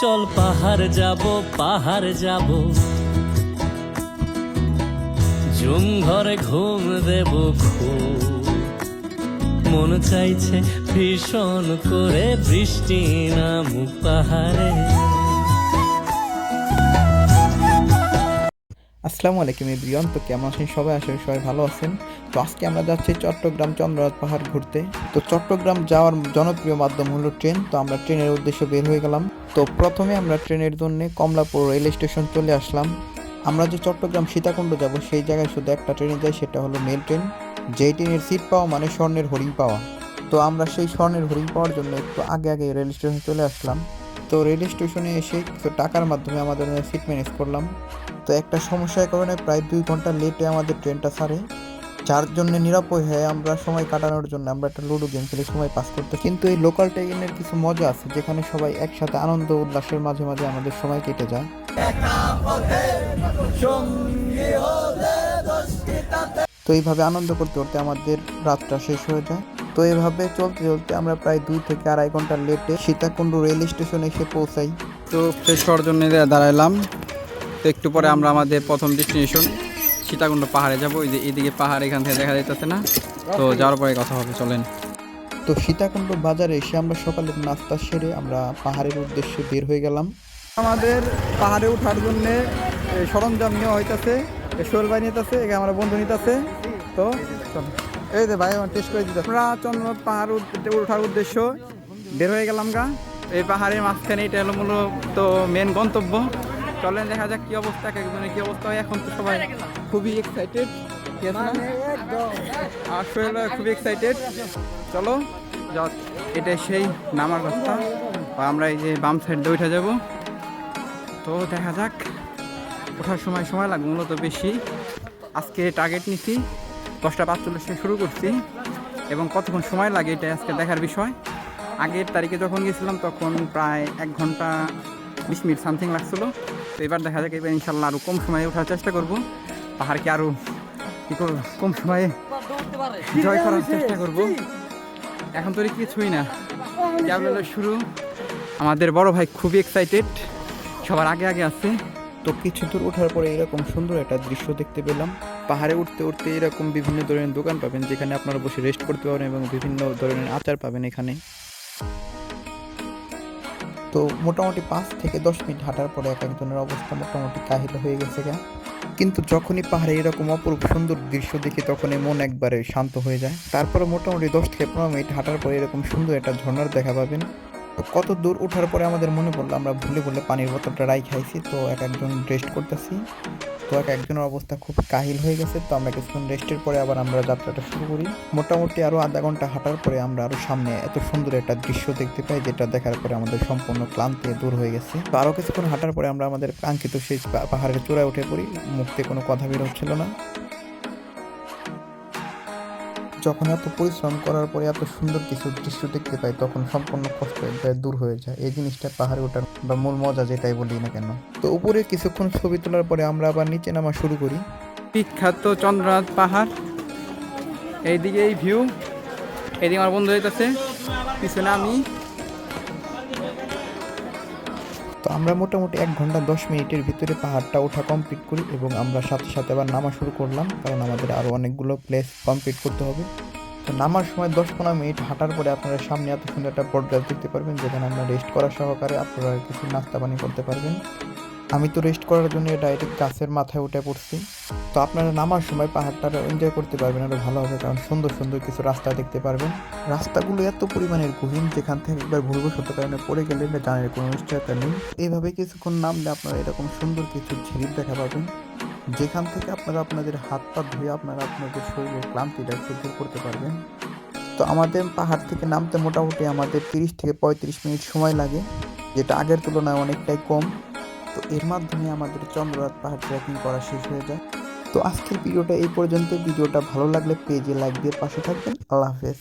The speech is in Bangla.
চল পাহাড় যাব পাহাড় যাব। জুম ঘরে ঘুম দেব মন চাইছে ভীষণ করে বৃষ্টি নামুক পাহাড়ে। আসসালামু আলাইকুম এভরিওয়ান। তো কেমন আছেন সবাই? আসলে সবাই ভালো আছেন। তো আজকে আমরা যাচ্ছি চট্টগ্রাম চন্দ্রনাথ পাহাড় ঘুরতে। তো চট্টগ্রাম যাওয়ার জনপ্রিয় মাধ্যম হলো ট্রেন। তো আমরা ট্রেনের উদ্দেশ্যে বের হয়ে গেলাম। তো প্রথমে আমরা ট্রেনের জন্য কমলাপুর রেল স্টেশন চলে আসলাম। আমরা যে চট্টগ্রাম সীতাকুণ্ড যাব, সেই জায়গায় শুধু একটা ট্রেনে যাই, সেটা হলো মেল ট্রেন। যেই ট্রেনের সিট পাওয়া মানে স্বর্ণের হরিণ পাওয়া। তো আমরা সেই স্বর্ণের হরিণ পাওয়ার জন্য একটু আগে আগে রেল স্টেশনে চলে আসলাম। তো রেল স্টেশনে এসে কিছু টাকার মাধ্যমে আমাদের সিট ম্যানেজ করলাম। তো একটা সমস্যার কারণে প্রায় দুই ঘণ্টা লেটে আমাদের ট্রেনটা ছাড়ে। যার জন্য নিরাপদ হয়ে আমরা সময় কাটানোর জন্য আমরা একটা লুডো গেম খেলে সময় পাস করতে কিন্তু এই লোকাল ট্রেনের কিছু মজা আছে, যেখানে সবাই একসাথে আনন্দ উল্লাসের মাঝে মাঝে আমাদের সময় কেটে যায়। তো এইভাবে আনন্দ করতে করতে আমাদের রাতটা শেষ হয়ে যায়। তো এভাবে চলতে চলতে আমরা প্রায় দুই থেকে আড়াই ঘণ্টা লেটে সীতাকুণ্ড রেল স্টেশনে এসে পৌঁছাই। তো ফ্রেশ হওয়ার জন্য দাঁড়াইলাম। তো একটু পরে আমরা আমাদের প্রথম ডেস্টিনেশন সীতাকুণ্ড পাহাড়ে যাব। এই যে এদিকে পাহাড় এখান থেকে দেখা যাইতেছে না? তো যাওয়ার পরে কথা হবে, চলেন। তো সীতাকুণ্ড বাজারে এসে আমরা সকালের নাস্তা সেরে আমরা পাহাড়ের উদ্দেশ্যে বের হয়ে গেলাম। আমাদের পাহাড়ে ওঠার জন্য সরঞ্জাম নেওয়া হইতেছে শোল বাই নিতেছে এখানে আমার বন্ধু নিতেছে। তো এই যে ভাই, আমার টেস্ট করে দিতে আমরা চন্দ্রনাথ পাহাড় ওঠার উদ্দেশ্য বের হয়ে গেলাম গা। এই পাহাড়ের মাঝখানে এটা হলো মূলত মেন গন্তব্য। চলেন দেখা যাক কি অবস্থা এক একজনের কি অবস্থা হয়। এখন তো সবাই খুবই এক্সাইটেড আর ভাই খুবই এক্সাইটেড চলো এটা সেই নামার রাস্তা। আমরা এই যে বাম সাইড দিয়ে উঠে যাব। তো দেখা যাক ওঠার সময় সময় লাগবে মূলত বেশি। আজকে টার্গেট নিছি দশটা পাঁচচল্লিশে শুরু করছি। এবং কতক্ষণ সময় লাগে এটা আজকে দেখার বিষয়। আগের তারিখে যখন গেছিলাম তখন প্রায় এক ঘণ্টা বিশ মিনিট সামথিং লাগছিল। তো এবার দেখা যাক, এবার ইনশাল্লাহ আরও কম সময়ে ওঠার চেষ্টা করব। পাহাড়কে আরও কী করব, কম সময়ে জয় করার চেষ্টা করব। এখন তো কিছুই না। শুরু? আমাদের বড় ভাই খুবই এক্সাইটেড সবার আগে আগে আছে। তো কিছু দূর ওঠার পরে এরকম সুন্দর একটা দৃশ্য দেখতে পেলাম। পাহাড়ে উঠতে উঠতে এরকম বিভিন্ন ধরনের দোকান পাবেন, যেখানে আপনারা বসে রেস্ট করতে পারেন এবং বিভিন্ন ধরনের আচার পাবেন এখানে। তো মোটামুটি পাঁচ থেকে দশ মিনিট হাঁটার পরে এক একজনের অবস্থা মোটামুটি কাহিল হয়ে গেছে গা। কিন্তু যখনই পাহাড়ে এরকম অপরূপ সুন্দর দৃশ্য দেখি, তখনই মন একবারে শান্ত হয়ে যায়। তারপরে মোটামুটি দশ থেকে পনেরো মিনিট হাঁটার পরে এরকম সুন্দর একটা ঝর্ণার দেখা পাবেন। তো কত দূর ওঠার পরে আমাদের মনে পড়ল, আমরা ভুলে ভুলে পানির বোতলটা রাই খাইছি, তো এক একজন রেস্ট করতেছি। তো এক একজনের অবস্থা খুব কাহিল হয়ে গেছে, তো আমরা কিছুক্ষণ রেস্টের পরে আবার আমরা যাত্রাটা শুরু করি। মোটামুটি আরও আধা ঘণ্টা হাঁটার পরে আমরা আরও সামনে এত সুন্দর একটা দৃশ্য দেখতে পাই, যেটা দেখার পরে আমাদের সম্পূর্ণ ক্লান্তি দূর হয়ে গেছে। তো আরও কিছুক্ষণ হাঁটার পরে আমরা আমাদের কাঙ্ক্ষিত সেই পাহাড়ের চূড়ায় উঠে পড়ি মুখতে কোনো কথা বের হচ্ছিল না। যখন এত পরিশ্রম করার পরে এত সুন্দর কিছু দৃশ্য দেখতে পাই, তখন সম্পূর্ণ কষ্ট একবারে দূর হয়ে যায়। এই জিনিসটা পাহাড়ে ওঠার বা মূল মজা যেটাই বলি না কেন। তো উপরে কিছুক্ষণ ছবি তোলার পরে আমরা আবার নিচে নামা শুরু করি। বিখ্যাত চন্দ্রনাথ পাহাড়। এইদিকে এই ভিউ এদিকে আমার বন্ধু হয়ে গেছে পিছনে আমি। তো আমরা মোটামুটি এক ঘণ্টা দশ মিনিটের ভিতরে পাহাড়টা ওঠা কমপ্লিট করি এবং আমরা সাথে সাথে আবার নামা শুরু করলাম, কারণ আমাদের আরও অনেকগুলো প্লেস কমপ্লিট করতে হবে। তো নামার সময় দশ পনেরো মিনিট হাঁটার পরে আপনারা সামনে এত সুন্দর একটা বট গাছ দেখতে পারবেন, যেখানে আমরা রেস্ট করার সহকারে আপনারা কিছু নাস্তা পানি করতে পারবেন। আমি তো রেস্ট করার জন্য ডাইরেক্ট গাছের মাথায় উঠে পড়ছি। তো আপনারা নামার সময় পাহাড়টা এনজয় করতে পারবেন আরও ভালো হবে, কারণ সুন্দর সুন্দর কিছু রাস্তা দেখতে পারবেন। রাস্তাগুলো এত পরিমাণের গহীন যেখান থেকে একবার ভুলবশত কারণে পড়ে গেলে জানের কোনো নিশ্চয়তা নেই। এইভাবে কিছুক্ষণ নামলে আপনারা এরকম সুন্দর কিছু ঝিরিপ দেখা পাবেন, যেখান থেকে আপনারা আপনাদের হাত পা ধুয়ে আপনারা আপনাদের শরীরের ক্লান্তিটা একটু দূর করতে পারবেন। তো আমাদের পাহাড় থেকে নামতে মোটামুটি আমাদের তিরিশ থেকে পঁয়ত্রিশ মিনিট সময় লাগে, যেটা আগের তুলনায় অনেকটাই কম। তো এর মাধ্যমে আমাদের চন্দ্রনাথ পাহাড় ট্রেকিং করা শেষ হয়ে যায়। তো আজকের ভিডিওটা এই পর্যন্ত ভিডিওটা ভালো লাগলে পেজে লাইক দিয়ে পাশে থাকবেন। আল্লাহ হাফেজ।